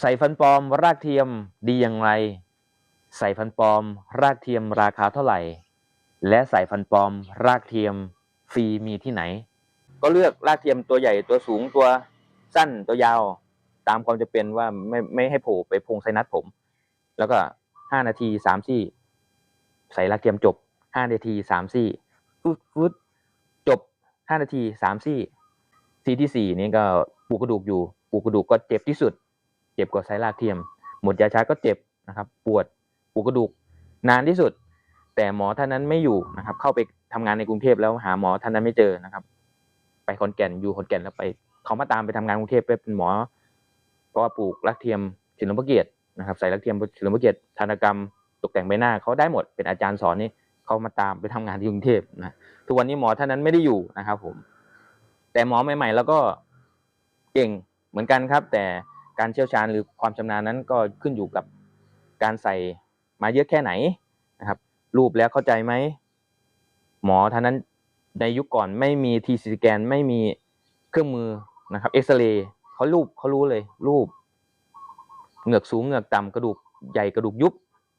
ใส่ฟันปลอมรากเทียมดีอย่างไร ใส่ฟันปลอม รากเทียมราคาเท่าไหร่ และใส่ฟันปลอม รากเทียมฟรีมีที่ไหน ก็เลือกรากเทียมตัวใหญ่ตัวสูงตัวสั้นตัวยาว ตามความจะเป็นว่าไม่ไม่ให้โผล่ไปพงไซนัสผม แล้วก็ห้านาทีสามซี่ ใส่รากเทียมจบห้านาทีสามซี่ฟึดฟึดจบห้านาทีสามซี่ซีที่สี่นี่ก็ปลูกกระดูกอยู่ปลูกกระดูกก็เจ็บที่สุด เจ็บกว่าใช้รากเทียม หมดยาชาก็เจ็บนะครับ ปวดปวดกระดูกนานที่สุด แต่หมอท่านนั้นไม่อยู่นะครับ เข้าไปทำงานในกรุงเทพแล้วหาหมอท่านนั้นไม่เจอนะครับ ไปขอนแก่นอยู่ขอนแก่นแล้วไปเขามาตามไปทำงานกรุงเทพไปเป็นหมอเพราะว่าปลูกรากเทียมเฉลิมพระเกียรตินะครับใส่รากเทียมเฉลิมพระเกียรติธนกรรม ตกแต่งใบหน้าเขาได้หมดเป็นอาจารย์สอนนี่เขามาตามไปทำงานที่กรุงเทพนะทุกวันนี้หมอท่านนั้นไม่ได้อยู่นะครับ ผม แต่หมอใหม่ๆ แล้วก็เก่งเหมือนกันครับ แต่ การเชี่ยวชาญหรือความชำนาญนั้นก็ขึ้นอยู่กับการใส่มาเยอะแค่ไหนนะครับ รูปแล้วเข้าใจไหมหมอท่านนั้นในยุคก่อนไม่มีทีซีสแกนไม่มีเครื่องมือนะครับเอ็กซเรย์เขารูปเขารู้เลย รูปเหงือกสูงเหงือกต่ำกระดูกใหญ่กระดูกยุบ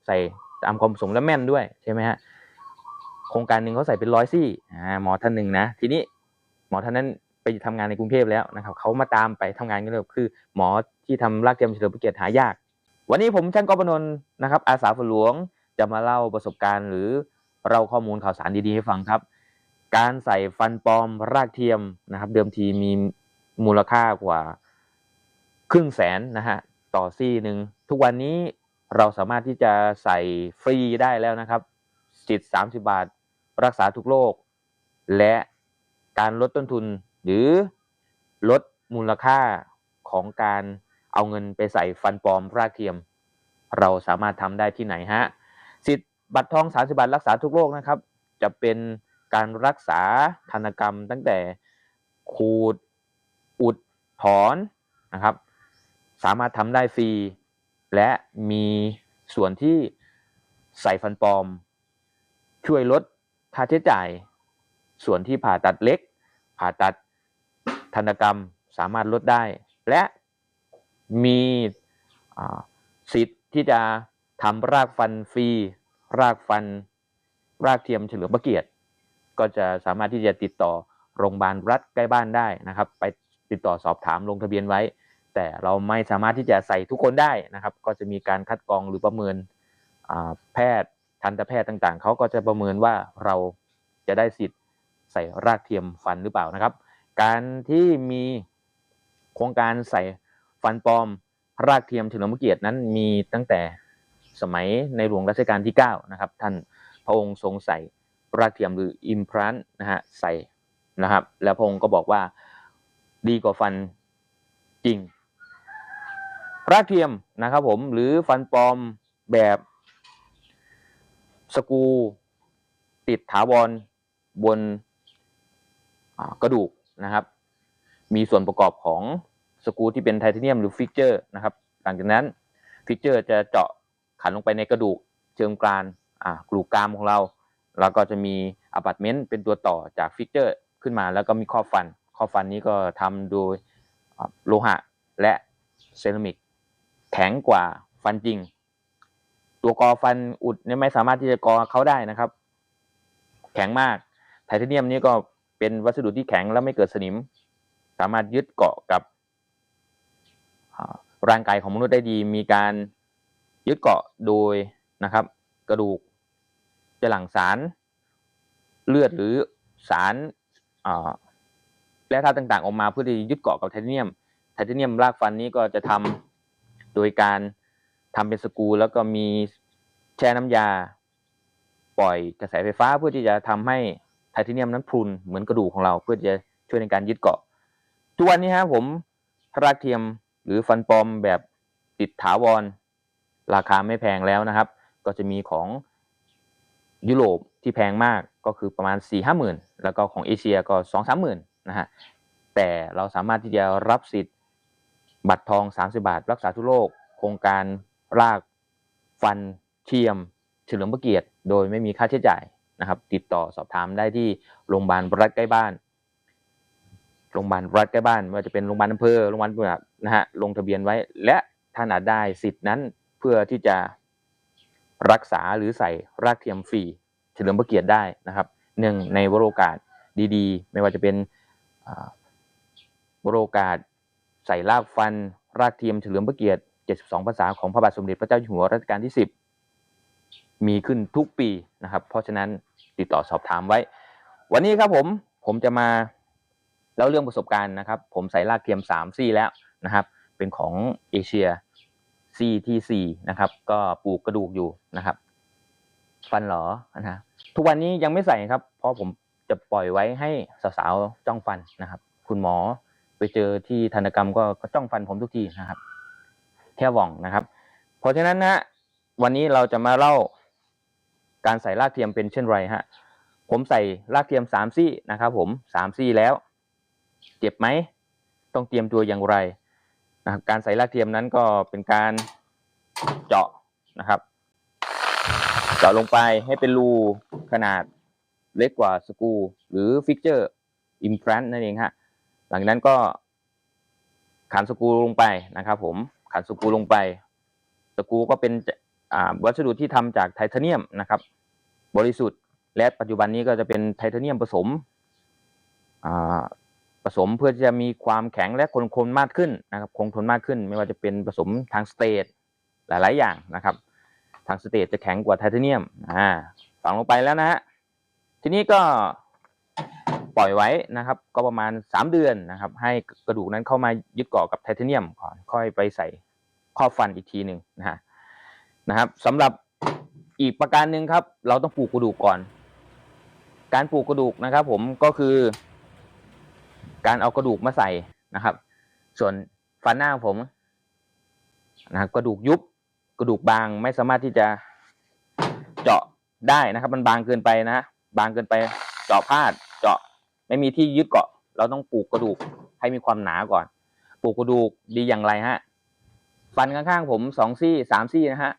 ใส่ตามความสมและแม่นด้วยใช่ไหมฮะโครงการหนึ่งเขาใส่เป็นร้อยซี่อ่าหมอท่านหนึ่งนะ ทีนี้หมอท่านนั้น ไปทำงานในกรุงเทพแล้วนะครับเขามาตามไปทำงานกันเลยคือ หมอที่ทำรากเทียมเฉลิมพระเกียรติหายาก วันนี้ผมช่างกอบนนท์นะครับ อาสาฝนหลวงจะมาเล่าประสบการณ์หรือเล่าข้อมูลข่าวสารดีๆให้ฟังครับ การใส่ฟันปลอมรากเทียมนะครับ เดิมทีมีมูลค่ากว่าครึ่งแสนนะฮะต่อซี่หนึ่งทุกวันนี้เราสามารถที่จะใส่ฟรีได้แล้วนะครับสิทธิ์30 บาท รักษาทุกโรคและการลดต้นทุน หรือลดมูลค่าของการเอาเงินไปใส่ฟันปลอมรากเทียม เราสามารถทำได้ที่ไหนฮะสิทธิ์บัตรทอง30บาทรักษาทุกโรคนะครับ จะเป็นการรักษาธนกรรมตั้งแต่ขูด อุดถอนนะครับ สามารถทำได้ฟรี และมีส่วนที่ใส่ฟันปลอม ช่วยลดค่าใช้จ่าย ส่วนที่ผ่าตัดเล็ก ผ่าตัด ธนกรรมสามารถลดได้ และมีสิทธิ์ที่จะทำรากฟันฟรี รากฟัน รากเทียมเฉลิมพระเกียรติ ก็จะสามารถที่จะติดต่อโรงพยาบาลรัฐใกล้บ้านได้นะครับ ไปติดต่อสอบถามลงทะเบียนไว้ แต่เราไม่สามารถที่จะใส่ทุกคนได้นะครับ ก็จะมีการคัดกรองหรือประเมินแพทย์ทันตแพทย์ต่างๆ เขาก็จะประเมินว่าเราจะได้สิทธิ์ใส่รากเทียมฟันหรือเปล่านะครับ การที่มีโครงการใส่ฟันปลอมรากเทียมเฉลิมพระเกียรตินั้นมีตั้งแต่สมัยในหลวงรัชกาลที่9นะครับท่านพระองค์ทรงใส่รากเทียมหรืออิมพลันนะฮะใส่นะครับ แล้วพระองค์ก็บอกว่าดีกว่าฟันจริง รากเทียมนะครับผมหรือฟันปลอมแบบสกูติดถาวรบนกระดูก นะครับ มีส่วนประกอบของสกรูที่เป็นไทเทเนียมหรือฟิกเจอร์นะครับ หลังจากนั้นฟิกเจอร์จะเจาะขันลงไปในกระดูกเชิงกรานอ่ากรูกรามของเรา แล้วก็จะมีอพาร์ตเมนต์เป็นตัวต่อจากฟิกเจอร์ขึ้นมา แล้วก็มีข้อฟัน ข้อฟันนี้ก็ทำโดยโลหะและเซรามิกแข็งกว่าฟันจริง ตัวกอฟันอุดเนี่ยไม่สามารถที่จะกอเขาได้นะครับ แข็งมากไทเทเนียมนี่ก็ เป็นวัสดุที่แข็งและไม่เกิดสนิม สามารถยึดเกาะกับร่างกายของมนุษย์ได้ดี มีการยึดเกาะโดยนะครับ กระดูกจะหลั่งสารเลือดหรือสารแร่ธาตุต่างๆ ออกมาเพื่อที่ยึดเกาะกับไทเทเนียม ไทเทเนียมรากฟันนี้ก็จะทำโดยการทำเป็นสกูแล้วก็มีแช่น้ำยา ปล่อยกระแสไฟฟ้าเพื่อที่จะทำให้ ทเทเนียมนั้นพรุนเหมือนกระดูกของเราเพื่อจะช่วยในการยึดเกาะทุกวันนี้ฮะผมรากเทียมหรือฟันปลอมแบบติดถาวร ราคาไม่แพงแล้วนะครับ ก็จะมีของยุโรปที่แพงมากก็คือประมาณ4ี่ห้าหมื่นแล้วก็ของเอเชียก็สองสามหมื่นนะฮะแต่เราสามารถที่จะรับสิทธิ์บัตรทอง 30 บาท รักษาทุโรคโครงการรากฟันเทียม เฉลิมพระเกียรติ โดยไม่มีค่าใช้จ่าย นะครับติดต่อสอบถามได้ที่โรงพยาบาลรัฐใกล้บ้าน โรงพยาบาลรัฐใกล้บ้านไม่ว่าจะเป็นโรงพยาบาลอำเภอโรงพยาบาลแบบนะฮะลงทะเบียนไว้ และท่านอาจได้สิทธิ์นั้นเพื่อที่จะรักษาหรือใส่รากเทียมฟรีเฉลิมพระเกียรติได้นะครับเนื่งในวโรกาสดีๆ ไม่ว่าจะเป็นวโรกาสใส่รากฟัน รากเทียมเฉลิมพระเกียรติ 72 ภาษาของพระบาทสมเด็จพระเจ้าอยู่หัวรัชกาลที่ 10 มีขึ้นทุกปีนะครับ เพราะฉะนั้นติดต่อสอบถามไว้ วันนี้ครับผมผมจะมาเล่าเรื่องประสบการณ์นะครับ ผมใส่รากเทียม3ซี่แล้วนะครับ เป็นของเอเชียซี่ที่สี่นะครับ ก็ปลูกกระดูกอยู่นะครับ ฟันหรอนะฮะทุกวันนี้ยังไม่ใส่ครับ เพราะผมจะปล่อยไว้ให้สาวๆจ้องฟันนะครับ คุณหมอไปเจอที่ธนกรรมก็ก็จ้องฟันผมทุกทีนะครับแค่หว่องนะครับ เพราะฉะนั้นนะวันนี้เราจะมาเล่า การใส่รากเทียมเป็นเช่นไรฮะ ผมใส่รากเทียมสามซี่นะครับผมสามซี่แล้ว เจ็บไหม ต้องเตรียมตัวอย่างไรนะครับการใส่รากเทียมนั้นก็เป็นการเจาะนะครับ เจาะลงไปให้เป็นรูขนาดเล็กกว่าสกูหรือฟิกเจอร์อิมพ a นนั่นเองฮะ หลังจากนั้นก็ขันสกูลงไปนะครับผมขันสกูลงไป สกูก็เป็นวัสดุที่ทำจากไทเทเนียมนะครับ บริสุทธิ์ และปัจจุบันนี้ก็จะเป็นไทเทเนียมผสมผสมเพื่อจะมีความแข็งและคงทนมากขึ้นนะครับคงทนมากขึ้น ไม่ว่าจะเป็นผสมทางสเตทหลาย ๆ อย่างนะครับ ทางสเตทจะแข็งกว่าไทเทเนียมอ่าฝังลงไปแล้วนะฮะทีนี้ก็ปล่อยไว้นะครับ ก็ประมาณ 3 เดือนนะครับ ให้กระดูกนั้นเข้ามายึดเกาะกับไทเทเนียมก่อนค่อยไปใส่ข้อฟันอีกทีหนึ่งนะฮะนะครับสำหรับ อีกประการหนึ่งครับ เราต้องปลูกกระดูกก่อน การปลูกกระดูกนะครับ ผมก็คือ การเอากระดูกมาใส่นะครับ ส่วนฟันหน้าผมนะครับกระดูกยุบกระดูกบางไม่สามารถที่จะเจาะได้นะครับ มันบางเกินไปนะบางเกินไปเจาะพลาด เจาะไม่มีที่ยึดเกาะ เราต้องปลูกกระดูกให้มีความหนาก่อน ปลูกกระดูกดีอย่างไรฮะ ฟันข้างๆผมสองซี่สามซี่นะฮะ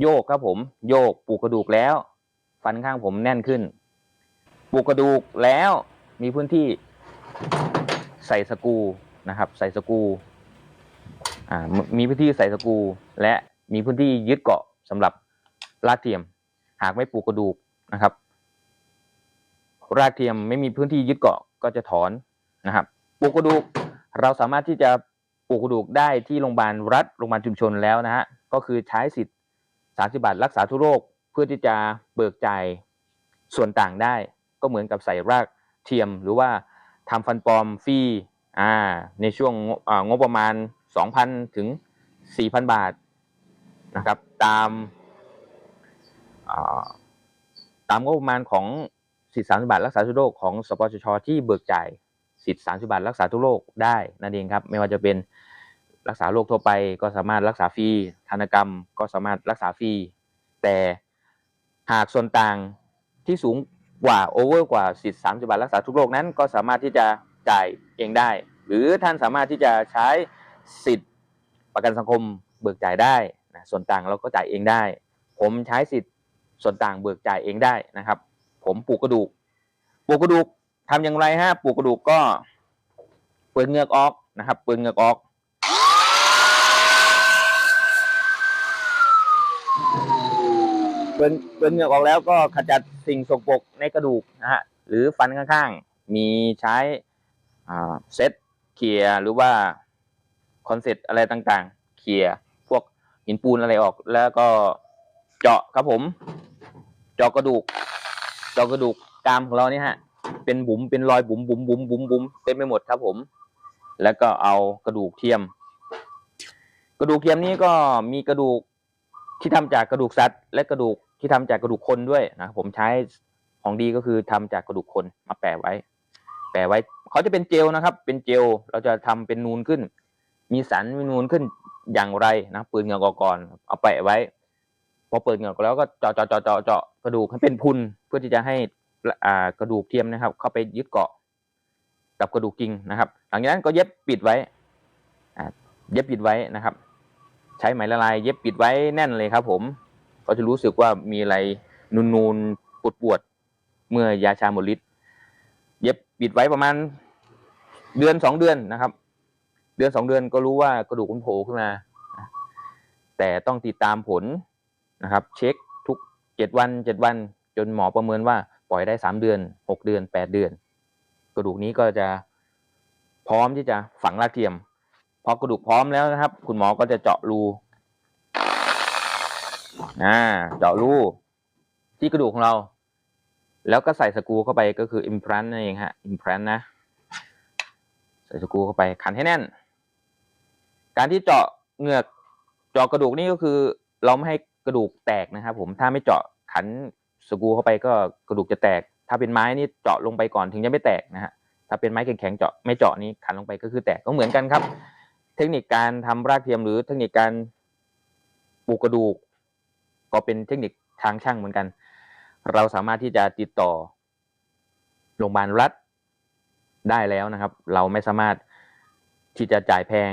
โยกครับผมโยกปลูกกระดูกแล้ว ฟันข้างผมแน่นขึ้น ปลูกกระดูกแล้วมีพื้นที่ใส่สกูนะครับ ใส่สกูอ่ามีพื้นที่ใส่สกู และมีพื้นที่ยึดเกาะสำหรับรากเทียม หากไม่ปลูกกระดูกนะครับ รากเทียมไม่มีพื้นที่ยึดเกาะก็จะถอนนะครับปลูกกระดูกเราสามารถที่จะปลูกกระดูกได้ที่โรงพยาบาลรัฐโรงพยาบาลชุมชนแล้วนะฮะก็คือใช้สิทธิ์ 30 บาทรักษาทุกโรคเพื่อที่จะเบิกจ่ายส่วนต่างได้ก็เหมือนกับใส่รากเทียมหรือว่าทำฟันปลอมฟรีอ่าในช่วงงบประมาณ 2,000 ถึง 4,000 บาทนะครับตามตามงบประมาณของสิทธิ30บาทรักษาทุกโรคของสปสชที่เบิกจ่ายสิทธิ30บาทรักษาทุกโรคได้นั่นเองครับ ไม่ว่าจะเป็น รักษาโรคทั่วไปก็สามารถรักษาฟรีธนกรรมก็สามารถรักษาฟรีแต่หากส่วนต่างที่สูงกว่าโอเวอร์กว่าสิทธิ30บาทรักษาทุกโรคนั้นก็สามารถที่จะจ่ายเองได้ หรือท่านสามารถที่จะใช้สิทธิ์ประกันสังคมเบิกจ่ายได้นะส่วนต่างเราก็จ่ายเองได้ ผมใช้สิทธิ์ส่วนต่างเบิกจ่ายเองได้นะครับ ผมปลูกกระดูกปลูกกระดูกทำอย่างไรฮะปลูกกระดูกก็เปิดเงือกออกนะครับเปิดเงือกออก เปิดเปิดเหงือกออกแล้วก็ขจัดสิ่งสกปรกในกระดูกนะฮะหรือฟันข้างๆ มีใช้เซตเคลียหรือว่าคอนเซ็ปต์อะไรต่างๆเคลียพวกหินปูนอะไรออกแล้วก็เจาะครับผม เจาะกระดูก เจาะกระดูกกรามของเราเนี่ยฮะ เป็นบุ๋มเป็นรอยบุ๋มบุ๋มบุ๋มบุ๋มบุ๋มเต็มไปหมดครับผม แล้วก็เอากระดูกเทียม กระดูกเทียมนี้ก็มีกระดูกที่ทำจากกระดูกสัตว์ และกระดูก ที่ทำจากกระดูกคนด้วยนะครับผมใช้ของดีก็คือทำจากกระดูกคนมาแปะไว้ แปะไว้เขาจะเป็นเจลนะครับ เป็นเจลเราจะทำเป็นนูนขึ้น มีสันมีนูนขึ้นอย่างไรนะปืนเหงือกอก่อนเอาแปะไว้ พอเปิดเหงือกแล้วก็เจาะเจาะเจาะเจาะเจาะกระดูกให้เป็นพุนเพื่อที่จะให้อ่ากระดูกเทียมนะครับ เข้าไปยึดเกาะกับกระดูกจริงนะครับ หลังจากนั้นก็เย็บปิดไว้อ่าเย็บปิดไว้นะครับ ใช้ไหมละลาย เย็บปิดไว้แน่นเลยครับ ผม ก็จะรู้สึกว่ามีอะไรนูนๆปวดปวดๆเมื่อยาชาหมดฤทธิ์เย็บปิดไว้ประมาณเดือนสองเดือนนะครับ เดือนสองเดือนก็รู้ว่ากระดูกมันโผล่ขึ้นมา แต่ต้องติดตามผลนะครับ เช็คทุกเจ็ดวันเจ็ดวัน จนหมอประเมินว่าปล่อยได้สามเดือนหกเดือนแปดเดือน กระดูกนี้ก็จะพร้อมที่จะฝังรากเทียมพอกระดูกพร้อมแล้วนะครับ คุณหมอก็จะเจาะรู อ่าเจาะรูที่กระดูกของเรา แล้วก็ใส่สกรูเข้าไปก็คือ implant นั่นเองฮะ implant นะ ใส่สกรูเข้าไปขันให้แน่น การที่เจาะเหงือกเจาะกระดูกนี่ก็คือ เราไม่ให้กระดูกแตกนะครับผมถ้าไม่เจาะขันสกรูเข้าไปก็กระดูกจะแตก ถ้าเป็นไม้นี่เจาะลงไปก่อนถึงจะไม่แตกนะฮะถ้าเป็นไม้แข็งๆเจาะไม่เจาะนี่ขันลงไปก็คือแตกก็เหมือนกันครับ เทคนิคการทำรากเทียมหรือเทคนิคการปลูกกระดูก ก็เป็นเทคนิคทางช่างเหมือนกัน เราสามารถที่จะติดต่อโรงพยาบาลรัฐได้แล้วนะครับ เราไม่สามารถที่จะจ่ายแพง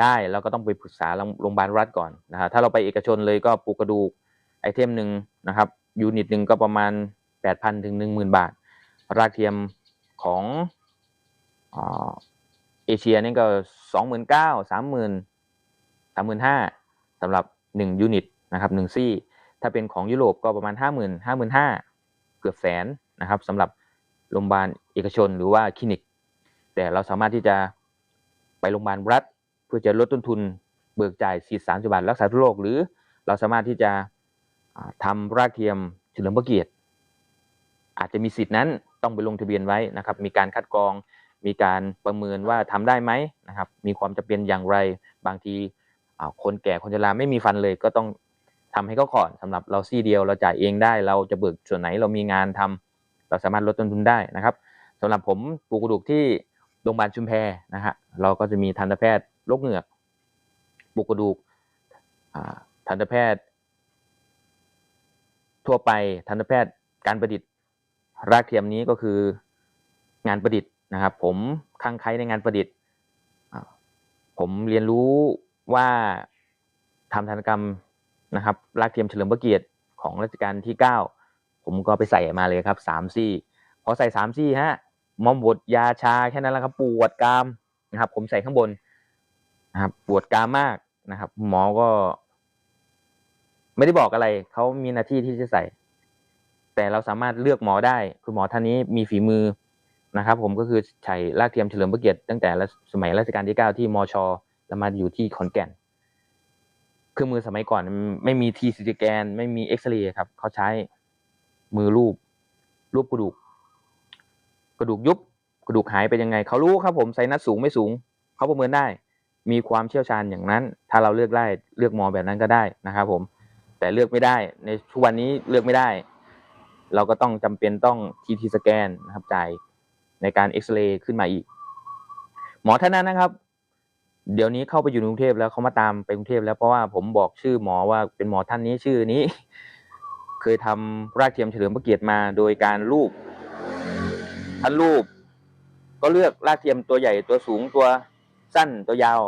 ได้เราก็ต้องไปปรึกษาโรงพยาบาลรัฐก่อนนะครับถ้าเราไปเอกชนเลยก็ปูกระดูกไอเทมหนึ่งนะครับยูนิตหนึ่งก็ประมาณแปดพันถึงหนึ่งหมื่นบาท รากเทียมของเอเชียนี่ก็สองหมื่นเก้าสามหมื่นสามหมื่นห้าสำหรับหนึ่งยูนิตนะครับหนึ่งซี่ ถ้าเป็นของยุโรปก็ประมาณห้าหมื่นห้าหมื่นห้าเกือบแสนนะครับสำหรับโรงพยาบาลเอกชนหรือว่าคลินิก แต่เราสามารถที่จะไปโรงพยาบาลรัฐ เพื่อจะลดต้นทุนเบิกจ่ายสีสามสิบบาทรักษาทุกโรคหรือเราสามารถที่จะทำรากเทียมเฉลิมพระเกียรติ อาจจะมีสิทธินั้นต้องไปลงทะเบียนไว้นะครับ มีการคัดกรอง มีการประเมินว่าทำได้ไหมนะครับ มีความจำเป็นอย่างไร บางทีคนแก่คนชราไม่มีฟันเลยก็ต้อง ทำให้เขาก่อนสำหรับเราซี่เดียวเราจ่ายเองได้ เราจะเบิกส่วนไหนเรามีงานทำเราสามารถลดต้นทุนได้นะครับสำหรับผมปลูกกระดูกที่โรงพยาบาลชุมแพนะฮะเราก็จะมีทันตแพทย์โรคเหงือกปลูกกระดูกทันตแพทย์ ทั่วไปทันตแพทย์การประดิษฐ์ รากเทียมนี้ก็คืองานประดิษฐ์นะครับ ผมข้างใครในงานประดิษฐ์ผมเรียนรู้ว่าทำทันกรรม นะครับรากเทียมเฉลิมพระเกียรติของรัชกาลที่เก้าผมก็ไปใส่มาเลยครับสามซี่พอใส่สามซี่ฮะมอมบดยาชาแค่นั้นแหละครับปวดกรามนะครับ ผมใส่ข้างบนนะครับปวดกรามมากนะครับ หมอก็ ไม่ได้บอกอะไรเขามีหน้าที่ที่จะใส่ แต่เราสามารถเลือกหมอได้ คุณหมอท่านนี้มีฝีมือนะครับ ผมก็คือใช้รากเทียมเฉลิมพระเกียรติตั้งแต่สมัยรัชกาลที่เก้าที่มอชแล้วมาอยู่ที่ขอนแก่น เครื่องมือสมัยก่อนไม่มีทีซีแกน ไม่มีเอ็กซเรย์ครับ เขาใช้มือรูป รูปกระดูก กระดูกยุบกระดูกหายไปยังไง เขารู้ครับผมไซนัสสูงไม่สูง เขาประเมินได้ มีความเชี่ยวชาญอย่างนั้น ถ้าเราเลือกได้เลือกหมอแบบนั้นก็ได้นะครับผม แต่เลือกไม่ได้ ในทุกวันนี้เลือกไม่ได้ เราก็ต้องจำเป็นต้องทีทีสแกนนะครับจ่ายในการเอ็กซเรย์ขึ้นมาอีก หมอท่านนั้นนะครับ เดี๋ยวนี้เข้าไปอยู่กรุงเทพแล้วเขามาตามไปกรุงเทพแล้วเพราะว่าผมบอกชื่อหมอว่าเป็นหมอท่านนี้ชื่อนี้ เคยทำรากเทียมเฉลิมพระเกียรติมาโดยการรูปท่านรูป ก็เลือกรากเทียมตัวใหญ่ตัวสูงตัวสั้นตัวยาว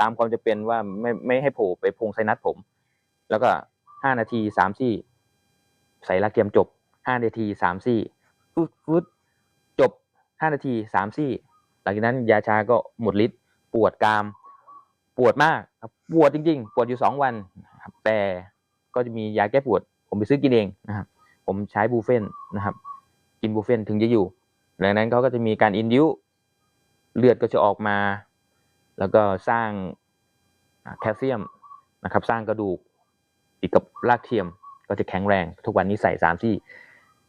ตามความจะเป็นว่าไม่ไม่ให้โผล่ไปพงไซนัสผม แล้วก็ห้านาทีสามซี่ ใส่รากเทียมจบห้านาทีสามซี่ฟึดฟึดจบห้านาทีสามซี่ หลังจากนั้นยาชาก็หมดฤทธิ์ ปวดกราม ปวดมากครับปวดจริง ๆ ปวดอยู่สองวันครับแต่ก็จะมียาแก้ปวด ผมไปซื้อกินเองนะครับ ผมใช้บูเฟนนะครับ กินบูเฟนถึงจะอยู่ดังนั้นเขาก็จะมีการอินดิวเลือดก็จะออกมา แล้วก็สร้างแคลเซียมนะครับ สร้างกระดูกติดกับรากเทียมก็จะแข็งแรง ทุกวันนี้ใส่สามที่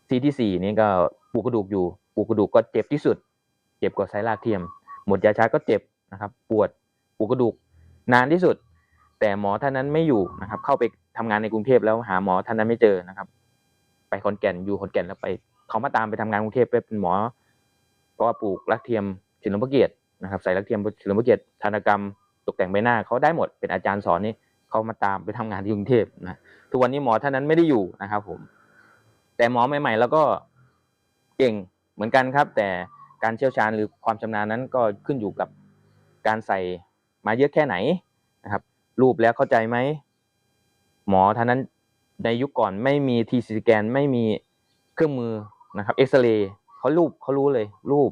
ที่ที่สี่นี่ก็ปลูกกระดูกอยู่ปลูกกระดูกก็เจ็บที่สุด เจ็บกว่าใส่รากเทียม หมดยาชาก็เจ็บ นะครับ ปวดปวดกระดูกนานที่สุด แต่หมอท่านนั้นไม่อยู่นะครับ เข้าไปทำงานในกรุงเทพแล้วหาหมอท่านนั้นไม่เจอนะครับ ไปขอนแก่นอยู่ขอนแก่นแล้วไปเขามาตามไปทำงานกรุงเทพไปเป็นหมอเพราะว่าปลูกรักเทียมเฉลิมพระเกียรตินะครับใส่รักเทียมเฉลิมพระเกียรติธนกรรมตกแต่งใบหน้าเขาได้หมดเป็นอาจารย์สอนนี่เขามาตามไปทำงานที่กรุงเทพนะทุกวันนี้หมอท่านนั้นไม่ได้อยู่นะครับ ผม แต่หมอใหม่ ๆ แล้วก็เก่งเหมือนกันครับ แต่การเชี่ยวชาญหรือความชำนาญนั้นก็ขึ้นอยู่กับ การใส่มาเยอะแค่ไหนนะครับ รูปแล้วเข้าใจไหม หมอท่านนั้นในยุคก่อนไม่มีทีซีสแกนไม่มีเครื่องมือนะครับเอ็กซเรย์เขารูปเขารู้เลย รูป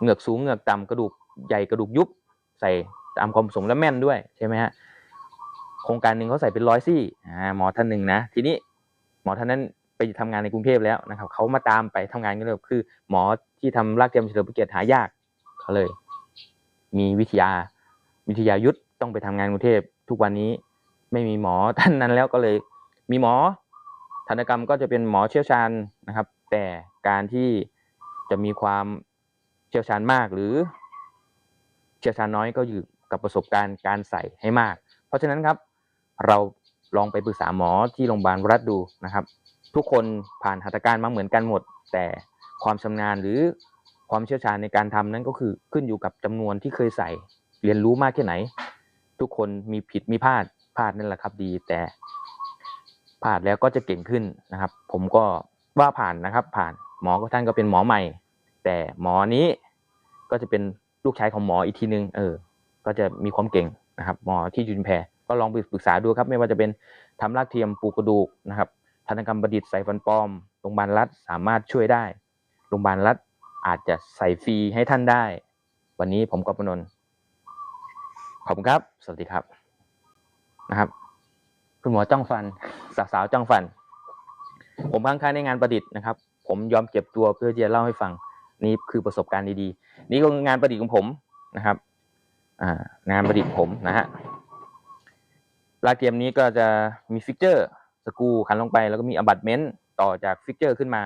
เหงือกสูงเหงือกต่ำกระดูกใหญ่กระดูกยุบใส่ตามความสงค์และแม่นด้วยใช่ไหมฮะโครงการหนึ่งเขาใส่เป็นร้อยซี่อ่าหมอท่านหนึ่งนะ ทีนี้หมอท่านนั้นไปทำงานในกรุงเทพแล้วนะครับเขามาตามไปทำงานกันเลยคือ หมอที่ทำรากเทียมเฉลิมพระเกียรติหายากเขาเลย มีวิทยา วิทยายุทธต้องไปทำงานกรุงเทพทุกวันนี้ไม่มีหมอท่านนั้นแล้วก็เลยมีหมอทันตกรรมก็จะเป็นหมอเชี่ยวชาญนะครับ แต่การที่จะมีความเชี่ยวชาญมากหรือ เชี่ยวชาญน้อยก็อยู่กับประสบการณ์การใส่ให้มาก เพราะฉะนั้นครับ เราลองไปปรึกษาหมอที่โรงพยาบาลรัฐดูนะครับ ทุกคนผ่านหัตถการมาเหมือนกันหมด แต่ความชำนาญหรือ ความเชี่ยวชาญในการทำนั้นก็คือขึ้นอยู่กับจำนวนที่เคยใส่ เรียนรู้มากแค่ไหน ทุกคนมีผิดมีพลาดพลาดนั่นแหละครับดีแต่พลาดแล้วก็จะเก่งขึ้นนะครับ ผมก็ว่าผ่านนะครับ ผ่านหมอก็ท่านก็เป็นหมอใหม่ แต่หมอนี้ก็จะเป็นลูกชายของหมออีกทีนึงเออ ก็จะมีความเก่งนะครับ หมอที่จุนแพรก็ลองไปปรึกษาดูครับ ไม่ว่าจะเป็นทำรากเทียมปลูกกระดูกนะครับทันกรรมประดิษฐ์ใส่ฟันปลอมโรงพยาบาลรัฐสามารถช่วยได้โรงพยาบาลรัฐ อาจจะใส่ฟรีให้ท่านได้ วันนี้ผมกบนนท์ขอบคุณครับ สวัสดีครับนะครับ คุณหมอจ้องฟัน สาวๆจ้องฟัน ผมค้างค่าในงานประดิษฐ์นะครับ ผมยอมเจ็บตัวเพื่อที่จะเล่าให้ฟัง นี่คือประสบการณ์ดีๆ นี่ก็งานประดิษฐ์ของผมนะครับอ่างานประดิษฐ์ผมนะฮะลาเทียมนี้ก็จะมีฟิกเจอร์สกูขันลงไป แล้วก็มีอบัตเมนต์ต่อจากฟิกเจอร์ขึ้นมา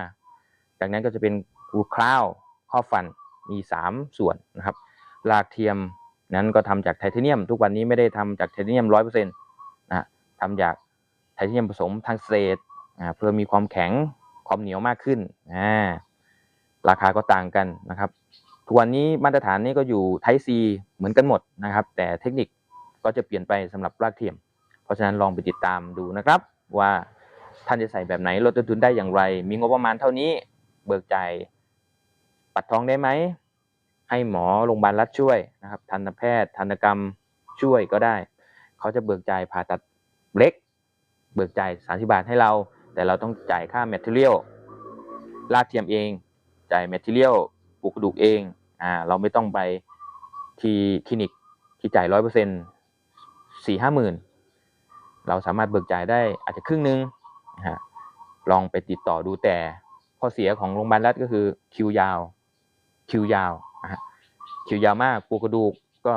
จากนั้นก็จะเป็นกรูคราว ข้อฟันมีสามส่วนนะครับลากเทียมนั้นก็ทำจากไทเทเนียม ทุกวันนี้ไม่ได้ทำจากไทเทเนียมร้อยเปอร์เซ็นต์นะทำจากไทเทเนียมผสมทางเศษเพื่อมีความแข็งความเหนียวมากขึ้นราคาก็ต่างกันนะครับ ทุกวันนี้มาตรฐานนี้ก็อยู่ไทซีเหมือนกันหมดนะครับ แต่เทคนิคก็จะเปลี่ยนไปสำหรับรากเทียม เพราะฉะนั้นลองไปติดตามดูนะครับ ว่าท่านจะใส่แบบไหนลดต้นทุนได้อย่างไร มีงบประมาณเท่านี้เบิกจ่าย ปัดท้องได้ไหม ให้หมอโรงพยาบาลรัฐช่วยนะครับ ทันตแพทย์ ทันตกรรมช่วยก็ได้ เขาจะเบิกจ่ายผ่าตัดเล็ก เบิกจ่าย30บาทให้เรา แต่เราต้องจ่ายค่าแมทเทียลลากเทียมเอง จ่ายแมทเทียลปลูกกระดูกเอง อ่า เราไม่ต้องไปที่คลินิกที่จ่ายร้อยเปอร์เซ็นต์สี่ห้าหมื่นเราสามารถเบิกจ่ายได้อาจจะครึ่งหนึงนะฮะลองไปติดต่อดูแต่ข้อเสียของโรงพยาบาลรัฐก็คือคิวยาว คิวยาวนะฮะคิวยาวมากปลูกกระดูกก็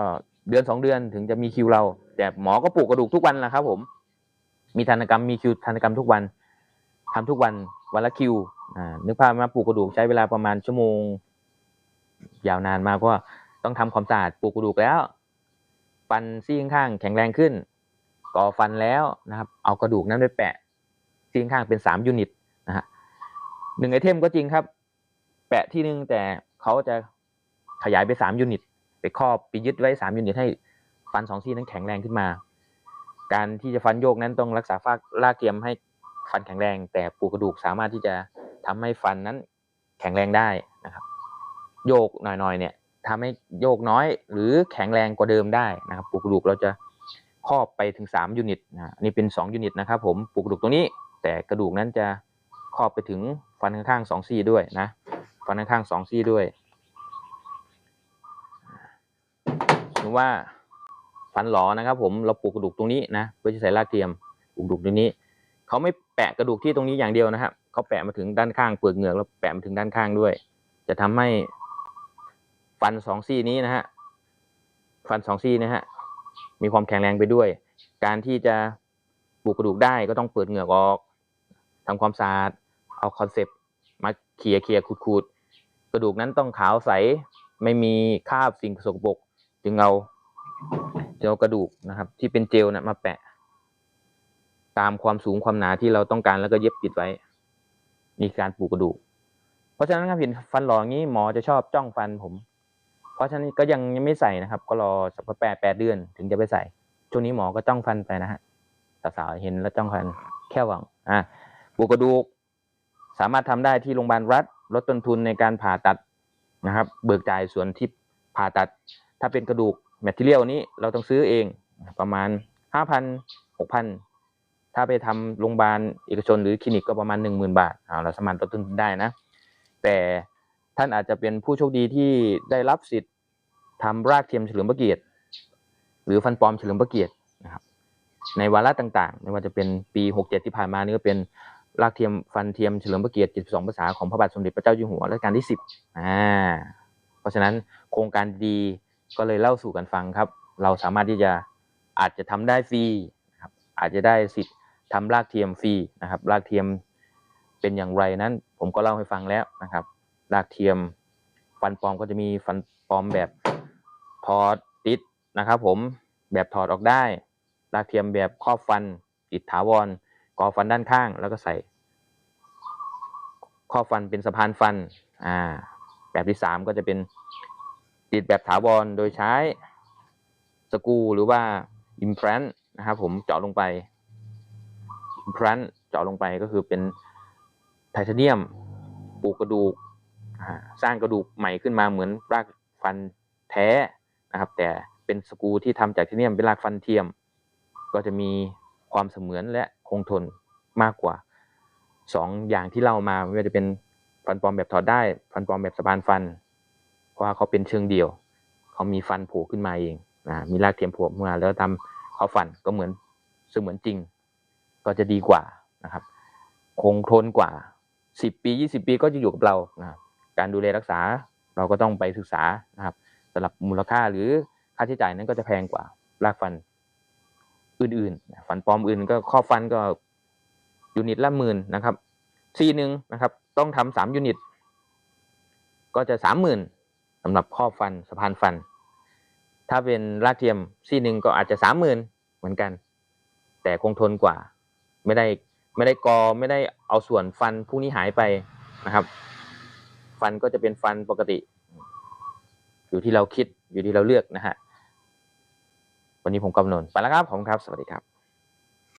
เดือนสองเดือนถึงจะมีคิวเรา แต่หมอก็ปลูกกระดูกทุกวันแหละครับ ผม มีธนกรรมมีคิวธนกรรมทุกวันทำทุกวันวันละคิวอ่านึกภาพมาปลูกกระดูกใช้เวลาประมาณชั่วโมง ยาวนานมากเพราะว่าต้องทำความสะอาดปลูกกระดูกแล้ว ฟันซี่ข้างแข็งแรงขึ้นก่อฟันแล้วนะครับ เอากระดูกนั้นไปแปะซี่ข้างเป็นสามยูนิตนะฮะหนึ่งไอเทมก็จริงครับ แปะที่หนึ่งแต่ เขาจะขยายไปสามยูนิต ไปครอบไปยึดไว้สามยูนิต ให้ฟันสองซี่นั้นแข็งแรงขึ้นมา การที่จะฟันโยกนั้นต้องรักษาฟากลากเทียมให้ฟันแข็งแรง แต่ปลูกกระดูกสามารถที่จะทำให้ฟันนั้นแข็งแรงได้นะครับ โยกหน่อยๆเนี่ยทำให้โยกน้อยหรือแข็งแรงกว่าเดิมได้นะครับปลูกกระดูกเราจะครอบไปถึง 3 ยูนิตนะนนี้เป็น 2 ยูนิตนะครับผมปลูกกระดูกตรงนี้ แต่กระดูกนั้นจะครอบไปถึงฟันข้างๆสองซี่ด้วยนะ ฟันข้างสองซี่ด้วยสมมติว่าฟันหลอนะครับผมเราปลูกกระดูกตรงนี้นะเพื่อจะใส่รากเทียมปลูกกระดูกตรงนี้เขาไม่แปะกระดูกที่ตรงนี้อย่างเดียวนะครับเขาแปะมาถึงด้านข้างเปลือกเหงือกแล้วแปะมาถึงด้านข้างด้วย จะทำให้ฟันสองซี่นี้นะฮะฟันสองซี่นะฮะมีความแข็งแรงไปด้วย การที่จะปลูกกระดูกได้ก็ต้องเปิดเหงือกออกทำความสะอาดเอาคอนเซปต์มาเคลียร์เคลียร์ขูดขูด ระดูกนั้นต้องขาวใสไม่มีคราบสิ่งสกปรกจึงเอาเอากระดูกนะครับ ที่เป็นเจลนะมาแปะ ตามความสูงความหนาที่เราต้องการแล้วก็เย็บปิดไว้นี่การปลูกกระดูก เพราะฉะนั้นครับเห็นฟันหลออย่างนี้หมอจะชอบจ้องฟันผม เพราะฉะนั้นก็ยังยังไม่ใส่นะครับ ก็รอสักแปดแปดเดือนถึงจะไปใส่ช่วงนี้หมอก็จ้องฟันไปนะฮะสาวๆเห็นแล้วจ้องฟันแค่หวังอะปลูกกระดูก สามารถทำได้ที่โรงพยาบาลรัฐ ลดต้นทุนในการผ่าตัดนะครับ เบิกจ่ายส่วนที่ผ่าตัด ถ้าเป็นกระดูกแมทเทียลนี้เราต้องซื้อเองประมาณห้าพันหกพันถ้าไปทำโรงพยาบาลเอกชนหรือคลินิกก็ประมาณหนึ่งหมื่นบาทเอาเราสามารถลดต้นทุนได้นะ แต่ท่านอาจจะเป็นผู้โชคดีที่ได้รับสิทธิ์ทำรากเทียมเฉลิมพระเกียรติ หรือฟันปลอมเฉลิมพระเกียรตินะครับในวาระต่างๆ ไม่ว่าจะเป็นปี 67 ที่ผ่านมานี่ก็เป็น รากเทียมฟันเทียมเฉลิมพระเกียรติ 72 ภาษาของพระบาทสมเด็จพระเจ้าอยู่หัวรัชกาลที่ 10 อ่า เพราะฉะนั้นโครงการดีก็เลยเล่าสู่กันฟังครับ เราสามารถที่จะอาจจะทำได้ฟรีนะครับอาจจะได้สิทธิ์ทำรากเทียมฟรีนะครับรากเทียมเป็นอย่างไรนั้น ผมก็เล่าให้ฟังแล้วนะครับรากเทียมฟันปลอมก็จะมีฟันปลอมแบบถอดติดนะครับ ผมแบบถอดออกได้รากเทียมแบบครอบฟันติดถาวร กอฟันด้านข้าง แล้วก็ใส่ครอฟันเป็นสะพานฟัน อ่า แบบที่สามก็จะเป็นติดแบบถาวรโดยใช้สกูหรือว่า implant นะครับผมเจาะลงไป implant เจาะลงไปก็คือเป็นไทเทเนียมปลูกกระดูกสร้างกระดูกใหม่ขึ้นมาเหมือนรากฟันแท้นะครับ แต่เป็นสกูที่ทำจากไทเทเนียมเป็นรากฟันเทียม ก็จะมีความเสมือนและ คงทนมากกว่าสองอย่างที่เล่ามาไม่ว่าจะเป็นฟันปลอมแบบถอดได้ฟันปลอมแบบสะพานฟัน เพราะว่าเขาเป็นเชิงเดียว เขามีฟันโผล่ขึ้นมาเองนะมีรากเทียมโผล่มาแล้วทำเขาฟันก็เหมือนเสมือนจริง ก็จะดีกว่านะครับ คงทนกว่าสิบปียี่สิบปีก็จะอยู่กับเรานะการดูแลรักษาเราก็ต้องไปศึกษานะครับสำหรับมูลค่าหรือค่าใช้จ่ายนั้นก็จะแพงกว่ารากฟัน อื่นๆ ฟันปลอมอื่นก็ข้อฟันก็ยูนิตละหมื่นนะครับซีหนึ่งนะครับ ต้องทำสามยูนิต ก็จะสามหมื่นสำหรับข้อฟันสะพานฟัน ถ้าเป็นราเทียมซีหนึ่งก็อาจจะสามหมื่นเหมือนกัน แต่คงทนกว่า ไม่ได้ไม่ได้กอไม่ได้เอาส่วนฟันพวกนี้หายไปนะครับ ฟันก็จะเป็นฟันปกติ อยู่ที่เราคิดอยู่ที่เราเลือกนะฮะ วันนี้ผมกำนนไปแล้วครับผมครับ สวัสดีครับ